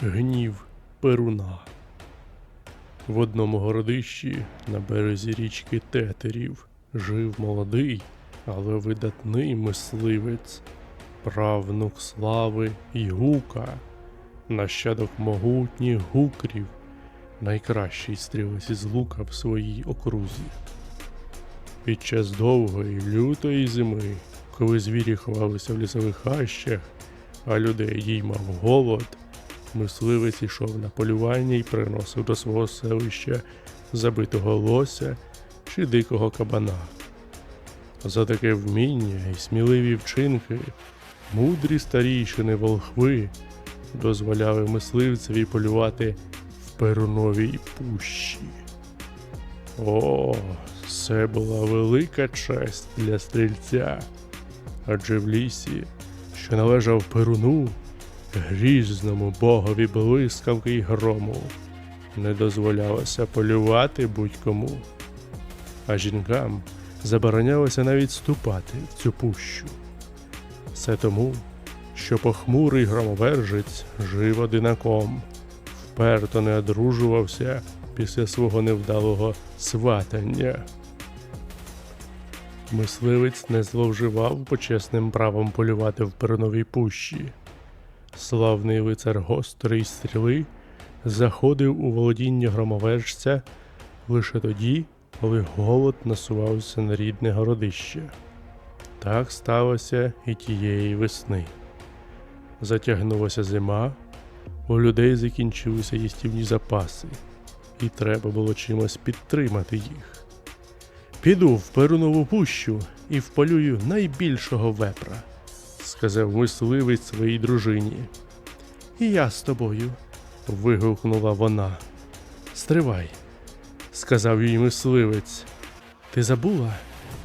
Гнів Перуна. В одному городищі на березі річки Тетерів жив молодий, але видатний мисливець, правнук слави й гука, нащадок могутніх гукрів, найкращий стрілець із лука в своїй окрузі. Під час довгої лютої зими, коли звірі ховалися в лісових хащах, а людей діймав голод, мисливець ішов на полювання і приносив до свого селища забитого лося чи дикого кабана. За таке вміння і сміливі вчинки мудрі старійшини волхви дозволяли мисливцеві полювати в перуновій пущі. О, це була велика честь для стрільця, адже в лісі, що належав Перуну, грізному богові блискавки й грому, не дозволялося полювати будь-кому, а жінкам заборонялося навіть ступати в цю пущу. Все тому, що похмурий громовержець жив одинаком, вперто не одружувався після свого невдалого сватання. Мисливець не зловживав почесним правом полювати в перуновій пущі. Славний лицар гострий стріли заходив у володіння громовержця лише тоді, коли голод насувався на рідне городище. Так сталося і тієї весни. Затягнулася зима, у людей закінчилися їстівні запаси, і треба було чимось підтримати їх. Піду в Перунову пущу і вполюю найбільшого вепра, сказав мисливець своїй дружині. І я з тобою. вигукнула вона. Стривай, сказав їй мисливець. Ти забула,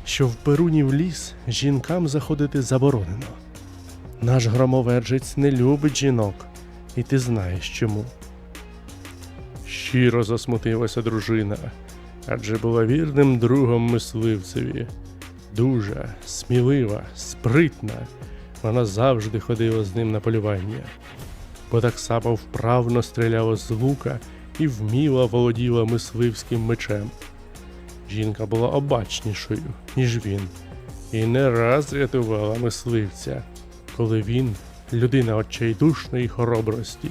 що в Перуні в ліс жінкам заходити заборонено. Наш громовержець не любить жінок, і ти знаєш чому. Щиро засмутилася дружина, адже була вірним другом мисливцеві. Дуже смілива, спритна, вона завжди ходила з ним на полювання, бо так само вправно стріляла з лука і вміло володіла мисливським мечем. Жінка була обачнішою, ніж він, і не раз рятувала мисливця, коли він, людина отчайдушної хоробрості,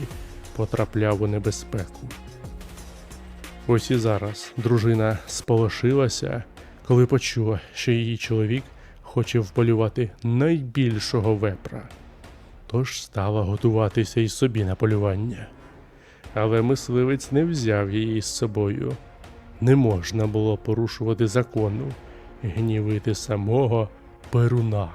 потрапляв у небезпеку. Ось і зараз дружина сполошилася, коли почула, що її чоловік хоче вполювати найбільшого вепра. Тож стала готуватися й собі на полювання. Але мисливець не взяв її з собою. Не можна було порушувати закону, гнівити самого Перуна.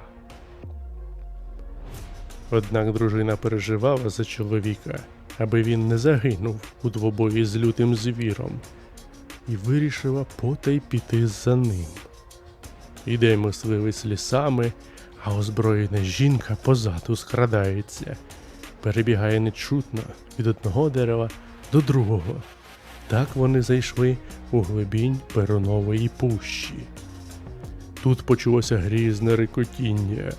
Однак дружина переживала за чоловіка, аби він не загинув у двобої з лютим звіром, і вирішила потай піти за ним. Іде мисливець лісами, а озброєна жінка позаду скрадається, перебігає нечутно від одного дерева до другого. Так вони зайшли у глибінь перонової пущі. Тут почулося грізне рикотіння,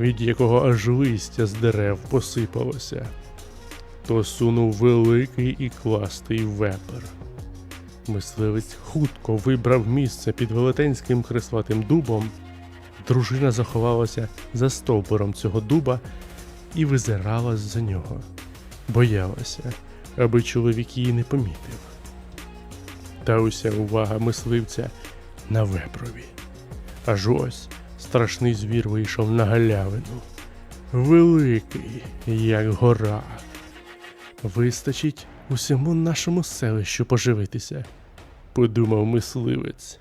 від якого аж листя з дерев посипалося. То сунув великий і кластий вепер. Мисливець хутко вибрав місце під велетенським креслатим дубом. Дружина заховалася за стовбуром цього дуба і визирала з-за нього. Боялася, аби чоловік її не помітив. Та уся увага мисливця на вепрові. Аж ось страшний звір вийшов на галявину. Великий, як гора. Вистачить усьому нашому селищу поживитися, подумав мисливець.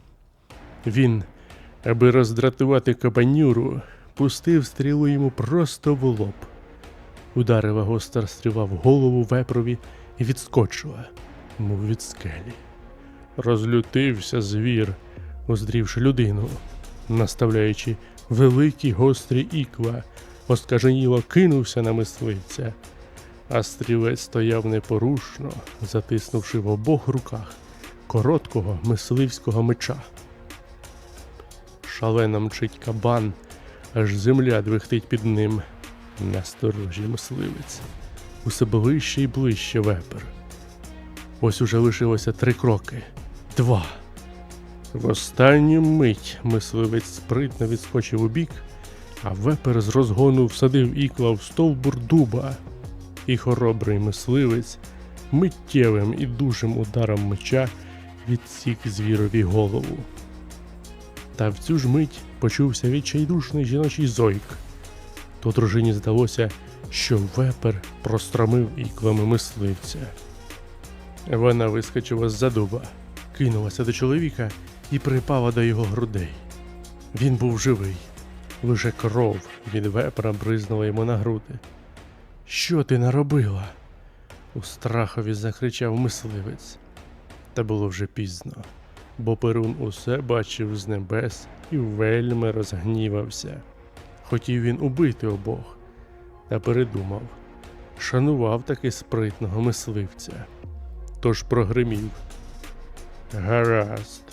Він, аби роздратувати кабанюру, пустив стрілу йому просто в лоб. Ударила гостра стріла в голову вепрові і відскочила, мов від скелі. Розлютився звір, уздрівши людину, наставляючи великі гострі ікла, оскаженіло кинувся на мисливця, а стрілець стояв непорушно, затиснувши в обох руках короткого мисливського меча. Шалено мчить кабан, аж земля двихтить під ним. Насторожі мисливець. усе ближче і ближче вепер. Ось уже лишилося три кроки. Два. В останню мить мисливець спритно відскочив у бік, а вепер з розгону всадив ікла в стовбур дуба. І хоробрий мисливець миттєвим і дужим ударом меча відсік звірові голову. Та в цю ж мить почувся відчайдушний жіночий зойк. То дружині здалося, що вепер простромив іклами мисливця. Вона вискочила з-за дуба, кинулася до чоловіка і припала до його грудей. Він був живий, лише кров від вепра бризнула йому на груди. Що ти наробила? у страхові закричав мисливець. Та було вже пізно, бо Перун усе бачив з небес і вельми розгнівався. Хотів він убити обох, та передумав, шанував таки спритного мисливця. Тож прогримів. Гаразд,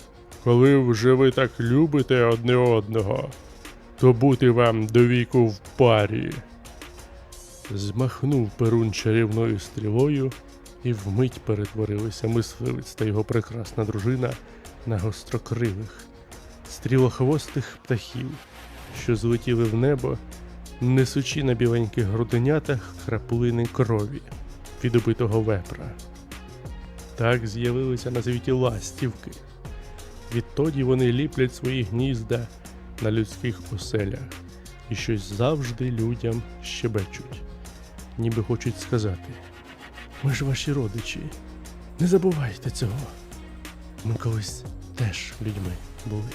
коли вже ви так любите одне одного, то бути вам до віку в парі. Змахнув перун чарівною стрілою, і вмить перетворилися мисливець та його прекрасна дружина на гострокрилих, стрілохвостих птахів, що злетіли в небо, несучи на біленьких груденятах краплини крові від убитого вепра. Так з'явилися на світі ластівки. Відтоді вони ліплять свої гнізда на людських оселях і щось завжди людям щебечуть, ніби хочуть сказати: ми ж ваші родичі, не забувайте цього. Ми колись теж людьми були.